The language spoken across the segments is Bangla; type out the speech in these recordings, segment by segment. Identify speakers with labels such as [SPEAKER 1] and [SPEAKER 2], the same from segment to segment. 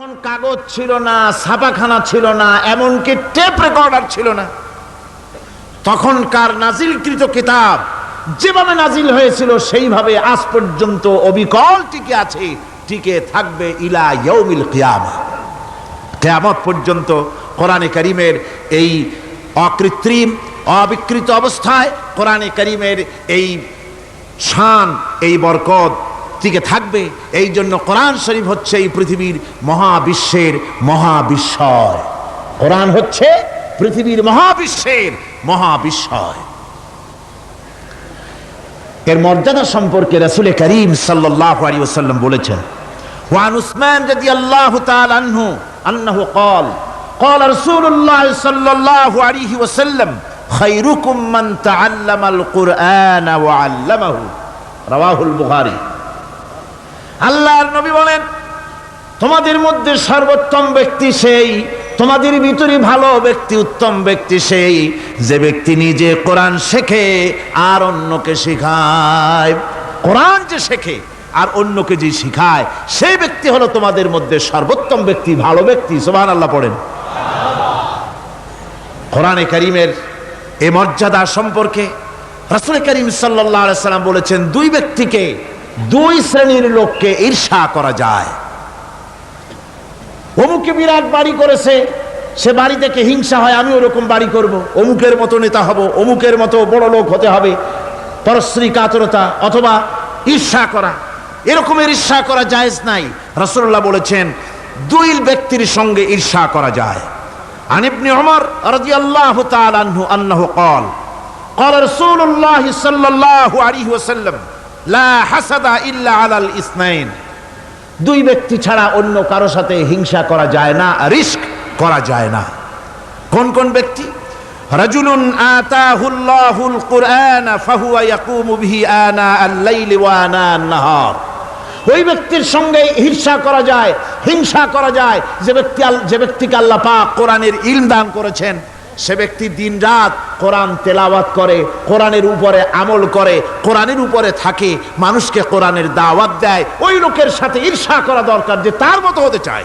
[SPEAKER 1] তখন কাগজ ছিল না, ছাপাখানা ছিল না, এমনকি টেপ রেকর্ডার ছিল না। তখনকার নাজিলকৃত কিতাব যেভাবে নাজিল হয়েছিল, সেইভাবে আজ পর্যন্ত অবিকল টিকে আছে, টিকে থাকবে ইলা ইয়ৌমিল কিয়ামা। কেয়ামত পর্যন্ত কোরআনে করিমের এই অকৃত্রিম, অবিকৃত অবস্থায় কোরআনে করিমের এই শান, এই বরকত টিকে থাকবে এই জন্য কোরআন শরীফ হচ্ছে এই পৃথিবীর মহাবিশ্বের মহাবিস্ময় কোরআন হচ্ছে পৃথিবীর মহাবিশ্বের মহাবিস্ময় এর মর্যাদা সম্পর্কে রসুল করিম সাল্লাহ আলী ওসাল্লাম বলেছেন وعن عثمان رضي الله تعالى عنه أنه قال قال رسول الله صلى الله عليه وسلم خيركم من تعلم القرآن وعلمه رواه البخاري আল্লাহর নবী বলেন, তোমাদের মধ্যে সর্বোত্তম ব্যক্তি সেই, তোমাদের ভিতরে ভালো ব্যক্তি, উত্তম ব্যক্তি সেই, যে ব্যক্তি নিজে কোরআন শেখে আর অন্যকে শেখায়। কোরআন যে শেখে আর অন্যকে যে শিখায়, সেই ব্যক্তি হলো তোমাদের মধ্যে সর্বোত্তম ব্যক্তি, ভালো ব্যক্তি। সোহান আল্লাহ পড়েন। কোরআনে করিমের এ মর্যাদা সম্পর্কে রসুল করিম সাল্লাহ সাল্লাম বলেছেন, দুই ব্যক্তিকে দুই শ্রেণির লোককে ঈর্ষা করা যায়। অমুকে বিরাট বাড়ি করেছে, সে বাড়ি থেকে হিংসা হয়, আমি ওরকম বাড়ি করব। অমুকের মতো নেতা হব, অমুকের মতো বড় লোক হতে হবে। পরশ্রী কাতরতা অথবা ঈর্ষা করা। এরকমের ঈর্ষা করা যায় নাই। রসল্লাহ বলেছেন, দুই ব্যক্তির সঙ্গে ঈর্ষা করা যায়। আনিবনি অমর রাজি আল্লাহ তালাহু আল্লাহ কল কল রসুল্লাহ সাল্লাহ আলী ওসাল্লাম লা ইল্লা ইসনাইন। দুই ব্যক্তি ছাড়া অন্য কারও সাথে হিংসা করা যায় না, রিস্ক করা যায় না। কোন কোন ব্যক্তি? কুরআন ওই ব্যক্তির সঙ্গে হিংসা করা যায়, হিংসা করা যায়, যে ব্যক্তি যে ব্যক্তিকে আল্লাহ পাক কোরআনের ইল দান করেছেন। সে ব্যক্তি দিন রাত কোরআন তেলাওয়াত করে, কোরআনের উপরে আমল করে, কোরআনের উপরে থাকে, মানুষকে কোরআনের দাওয়াত দেয়, ওই লোকের সাথে ঈর্ষা করা দরকার যে তার মতো হতে চায়।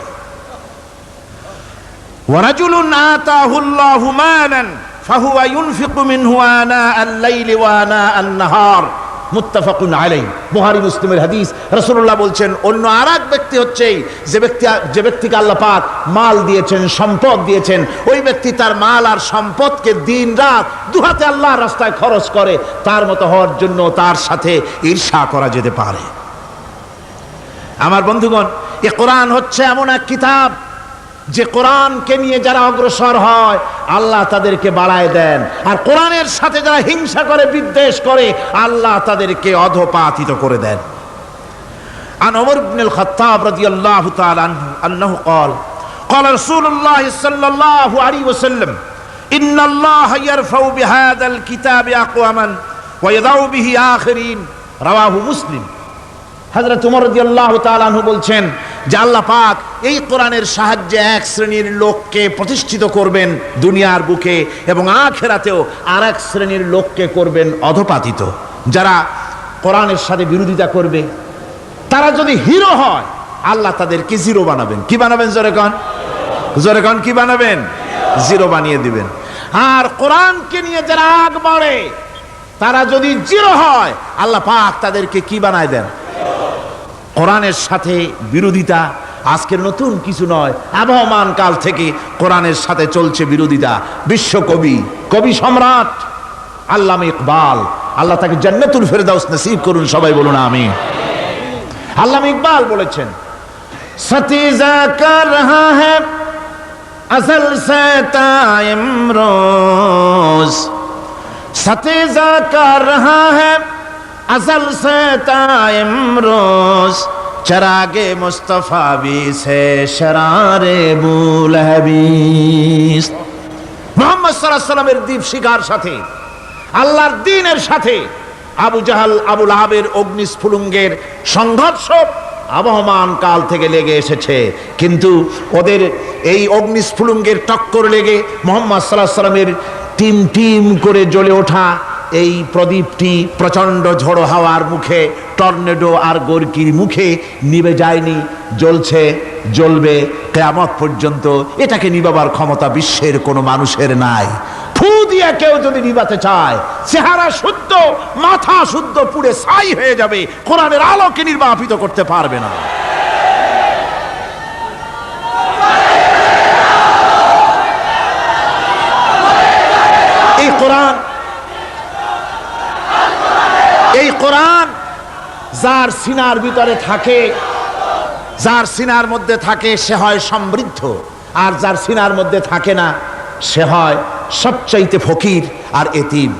[SPEAKER 1] ওয়ারাজুলুন আতাহুল্লাহু মালান, ফাহুয়া ইউনফিকু মিনহু আনা আল-লাইলি ওয়া আনা আন-নাহার মুত্তাফাকুন আলাই বুহারি মুসলিমের হাদিস। রসুল্লাহ বলছেন, অন্য আর ব্যক্তি হচ্ছে যে ব্যক্তি, যে ব্যক্তিকে আল্লাহ পাক মাল দিয়েছেন, সম্পদ দিয়েছেন, ওই ব্যক্তি তার মাল আর সম্পদকে দিন রাত দুহাতে আল্লাহর রাস্তায় খরচ করে, তার মতো হওয়ার জন্য তার সাথে ঈর্ষা করা যেতে পারে। আমার বন্ধুগণ, এ কোরআন হচ্ছে এমন এক কিতাব যে কোরআনকে নিয়ে যারা অগ্রসর হয় আল্লাহ তাদেরকে বাড়ায় দেন আর কোরআনের সাথে যারা হিংসা করে বিদ্বেষ করে আল্লাহ তাদেরকে অধপাতিত করে দেন عن عمر بن الخطاب رضي الله تعالى عنه أنه قال قال رسول الله صلى الله عليه وسلم إن الله يرفع بهذا الكتاب أقواما ويضع به آخرين رواه مسلم হজরত উমর আল্লাহ তালাহু বলছেন যে আল্লাহ পাক এই কোরআনের সাহায্যে এক শ্রেণির লোককে প্রতিষ্ঠিত করবেন দুনিয়ার বুকে এবং আখেরাতেও আর এক শ্রেণির লোককে করবেন অধপাতিত। যারা কোরআনের সাথে বিরোধিতা করবে, তারা যদি হিরো হয়, আল্লাহ তাদেরকে জিরো বানাবেন। কি বানাবেন জোরে কন? জোরে কি বানাবেন? জিরো বানিয়ে দিবেন। আর কোরআনকে নিয়ে যারা আগ বাড়ে, তারা যদি জিরো হয়, আল্লাহ পাক তাদেরকে কি বানায় দেন? কোরআনের সাথে বিরোধিতা আজকের নতুন কিছু নয়, আবহমান কাল থেকে কোরআনের সাথে চলছে বিরোধিতা। বিশ্বকবি কবি সম্রাট আল্লাম ইকবাল। আল্লাহ তাকে জান্নাতুল ফেরদাউস নসিব করুন, সবাই বলুন আমি আল্লাম ইকবাল বলেছেন সতীজা কর রহা হ্যাঁ আসল সতীজা কর রহা হ্যাঁ असल से ताइम रोज चरागे मुस्तफा भी से शरारे बुल हबीस মোহাম্মদ সাল্লাহ সাল্লামের দ্বীপ শিকার সাথে আল্লাহর দিনের সাথে আবু জাহাল আবুল আহাবের অগ্নিস্ফুলুঙ্গের সংঘর্ষ আবহমান কাল থেকে লেগে এসেছে কিন্তু ওদের এই অগ্নিস্ফুলুঙ্গের টক্কর লেগে মোহাম্মদ সাল্লাহ সাল্লামের টিম টিম করে জ্বলে ওঠা এই প্রদীপটি প্রচণ্ড ঝড়ো হাওয়ার মুখে, টর্নেডো আর গর্কির মুখে নিভে যায়নি, জ্বলছে, জ্বলবে, কেয়ামত পর্যন্ত এটাকে নিবাবার ক্ষমতা বিশ্বের কোনো মানুষের নাই। ফু দিয়া কেউ যদি নিবাতে চায়, চেহারা শুদ্ধ, মাথা শুদ্ধ, পুড়ে ছাই হয়ে যাবে, কোরআনের আলোকে নির্বাপিত করতে পারবে না এই কোরআন এই কোরআন যার সিনার ভিতরে থাকে, যার সিনার মধ্যে থাকে, সে হয় সমৃদ্ধ। আর যার সিনার মধ্যে থাকে না, সে হয় সবচাইতে ফকির আর এতিম।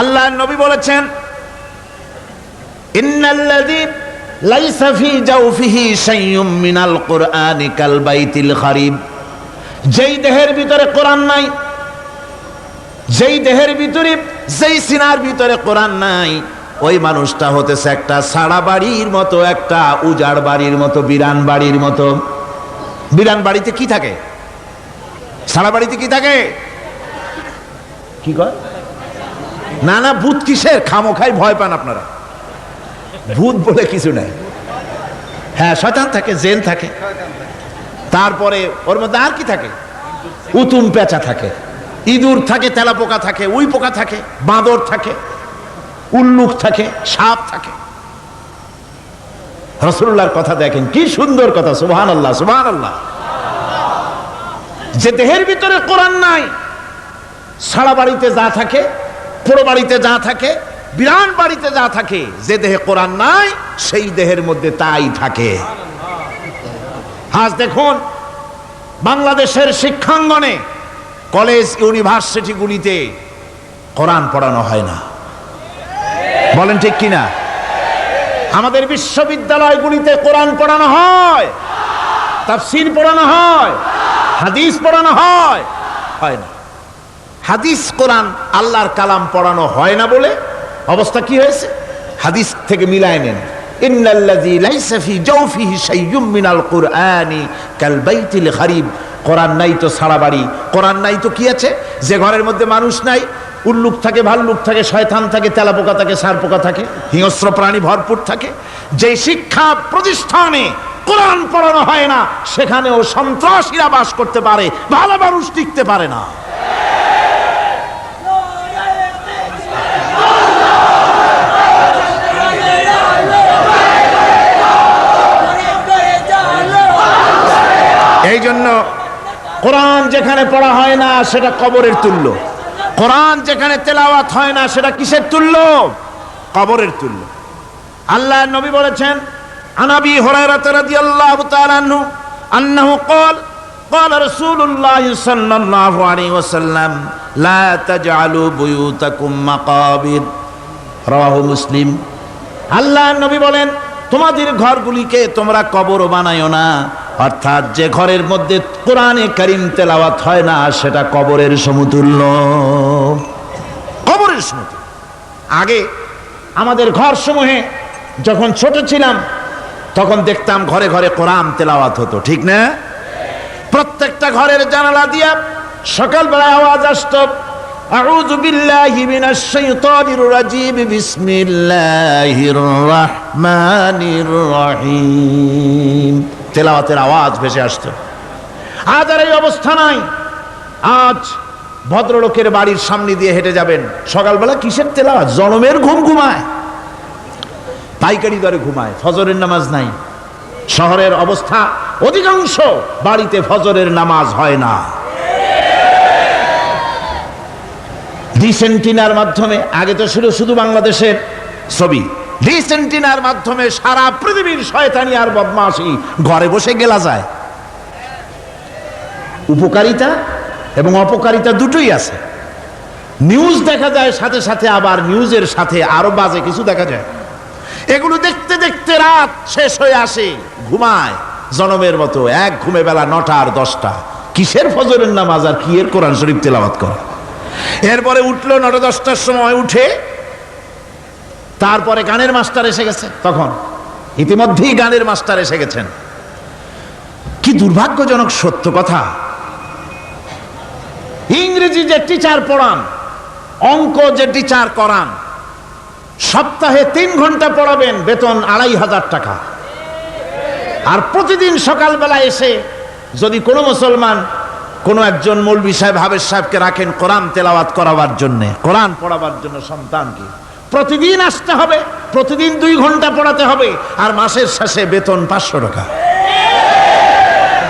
[SPEAKER 1] আল্লাহ নবী বলেছেন যেই দেহের ভিতরে কোরআন নাই, যেই দেহের ভিতরে যেই সিনার ভিতরে কোরআন নাই, ওই মানুষটা হতেছে একটা সাড়া বাড়ির মতো, একটা উজাড় বাড়ির মতো, বিরান বাড়ির মতো। বিরান বাড়িতে কি থাকে? সাড়া বাড়িতে কি থাকে? কি কয়? না না, ভূত কিসের? খামো খাই ভয় পান আপনারা। ভূত বলে কিছু নাই। হ্যাঁ শয়তান থাকে, জেন থাকে। তারপরে ওর মধ্যে আর কি থাকে? উতুম পেঁচা থাকে। ইঁদুর থাকে তেলা পোকা থাকে উই পোকা থাকে, বাঁদর থাকে উল্লুক থাকে, সাপ থাকে। রসুল্লাহর কথা দেখেন, কি সুন্দর কথা সুবহান আল্লাহ সুবহান আল্লাহ যে দেহের ভিতরে কোরআন নাই, সারা বাড়িতে যা থাকে, পুরো বাড়িতে যা থাকে বিরান বাড়িতে যা থাকে, যে দেহে কোরআন নাই, সেই দেহের মধ্যে তাই থাকে। আজ দেখুন, বাংলাদেশের শিক্ষাঙ্গনে কলেজ ইউনিভার্সিটিগুলিতে কোরআন পড়ানো হয় না। বলেন ঠিক কিনা? আমাদের বিশ্ববিদ্যালয়গুলিতে কোরআন পড়ানো হয়, তাফসির পড়ানো হয়, হাদিস পড়ানো হয় হয় না। হাদিস, কোরআন, আল্লাহর কালাম পড়ানো হয় না বলে অবস্থা কি হয়েছে? হাদিস থেকে মিলায় নেন। ইন্নাল্লাযী লাইসা ফি জাওফিহি শাইয়্যুম মিনাল কুরআনি কাল বাইতিল খারিব কোরআন নাই তো সারা বাড়ি। কোরআন নাই তো কি আছে? যে ঘরের মধ্যে মানুষ নাই, উল্লুক থাকে, ভাল্লুক থাকে, শয়তান থাকে তেলা পোকা থাকে সার পোকা থাকে, হিংস্র প্রাণী ভরপুর থাকে। যে শিক্ষা প্রতিষ্ঠানে কোরআন পড়ানো হয় না, সেখানেও সন্ত্রাসীরা বাস করতে পারে, ভালো মানুষ টিকতে পারে না এই জন্য কোরআন যেখানে পড়া হয় না সেটা কবরের তুল্য কোরআন যেখানে তেলাওয়াত হয় না সেটা কিসের তুল্য কবরের তুল্য আল্লাহ নবী বলেছেন আনাবি হরাইরাত রাদিয়াল্লাহু তাআলা আনহু আন্নাহু قال قال رسول الله صلى الله عليه وسلم لا تجعلوا بيوتكم مقابر رواه মুসলিম আল্লাহ নবী বলেন তোমাদের ঘরগুলিকে তোমরা কবর বানায়ো না অর্থাৎ যে ঘরের মধ্যে কোরআনে কারিম তেলাওয়াত হয় না সেটা কবরের সমতুল্য কবরের সমতুল্য আগে আমাদের ঘর সমূহে যখন ছোট ছিলাম তখন দেখতাম ঘরে ঘরে কোরআন তেলাওয়াত হতো ঠিক না প্রত্যেকটা ঘরের জানালা দিয়া সকালবেলা আওয়াজ আসতো أعوذ بالله من الشيطان الرجيم بسم الله الرحمن الرحيم তেলাওয়াতের আওয়াজ ভেসে আসতো। আজ আর এই অবস্থা নাই। আজ ভদ্রলোকের বাড়ির সামনে দিয়ে হেঁটে যাবেন। সকালবেলা কিসের তেলাওয়াত? জনমের ঘুম ঘুমায়। পাইকারি দরে ঘুমায়। ফজরের নামাজ নাই। শহরের অবস্থা অধিকাংশ বাড়িতে ফজরের নামাজ হয় না। ডিসেন্টিনার মাধ্যমে, আগে তো ছিল শুধু বাংলাদেশের ছবি। ডিসেন্টিনার মাধ্যমে সারা পৃথিবীর শয়তানি আর বদমাশি ঘরে বসে গেলা যায়। উপকারিতা এবং অপকারিতা দুটোই আছে। নিউজ দেখা যায় সাথে সাথে, আবার নিউজের সাথে আরও বাজে কিছু দেখা যায়। এগুলো দেখতে দেখতে রাত শেষ হয়ে আসে, ঘুমায় জনমের মতো, এক ঘুমে বেলা নটা আর দশটা। কিসের ফজরের নামাজ আর কি এর কোরআন শরীফ তেলাওয়াত করা? এরপরে উঠল নটা দশটার সময়, উঠে তারপরে গানের মাস্টার এসে গেছে। তখন ইতিমধ্যেই গানের মাস্টার এসে গেছেন। কি দুর্ভাগ্যজনক সত্য কথা। ইংরেজি যে টিচার পড়ান, অঙ্ক যে টিচার করান, সপ্তাহে তিন ঘণ্টা পড়াবেন, বেতন আড়াই হাজার টাকা। আর প্রতিদিন সকালবেলা এসে যদি কোনো মুসলমান কোনো একজন মৌলবি সাহেব হাবেজ সাহেবকে রাখেন কোরআন তেলাওয়াত করাবার জন্য। কোরআন পড়াবার জন্য সন্তানকে। প্রতিদিন আসতে হবে প্রতিদিন দুই ঘণ্টা পড়াতে হবে আর মাসের শেষে বেতন পাঁচশো টাকা।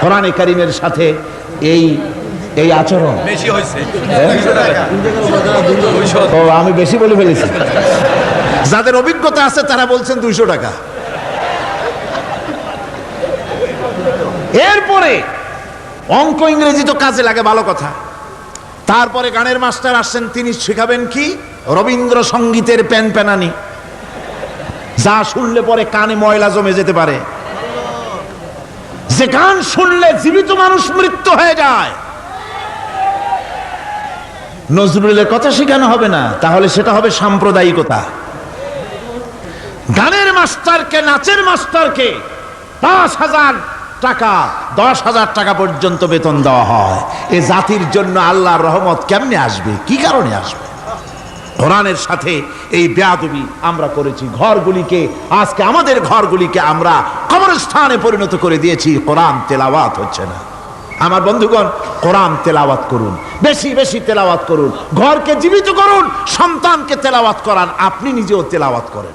[SPEAKER 1] কোরআনে কারিমের সাথে এই এই আচরণ। ও আমি বেশি বলে ফেলেছি। যাদের অভিজ্ঞতা আছে তারা বলছেন দুইশো টাকা। এরপরে অঙ্ক ইংরেজি তো কাজে লাগে ভালো কথা। তারপরে গানের মাস্টার আসছেন তিনি শেখাবেন কি? রবীন্দ্রসঙ্গীতের প্যান প্যানানি। যা শুনলে পরে কানে ময়লা জমে যেতে পারে। যে গান শুনলে জীবিত মানুষ মৃত্যু হয়ে যায়। নজরুলের কথা শেখানো হবে না, তাহলে সেটা হবে সাম্প্রদায়িকতা। গানের মাস্টারকে, নাচের মাস্টারকে দশ হাজার টাকা, দশ হাজার টাকা পর্যন্ত বেতন দেওয়া হয়। এ জাতির জন্য আল্লাহর রহমত কেমনে আসবে? কি কারণে আসবে? কোরআনের সাথে এই বেয়াদবি আমরা করেছি। ঘরগুলিকে, আজকে আমাদের ঘরগুলিকে আমরা কবরস্থানে পরিণত করে দিয়েছি। কোরআন তেলাওয়াত হচ্ছে না। আমার বন্ধুগণ, কোরআন তেলাওয়াত করুন। বেশি বেশি তেলাওয়াত করুন। ঘরকে জীবিত করুন, সন্তানকে তেলাওয়াত করান। আপনি নিজেও তেলাওয়াত করেন।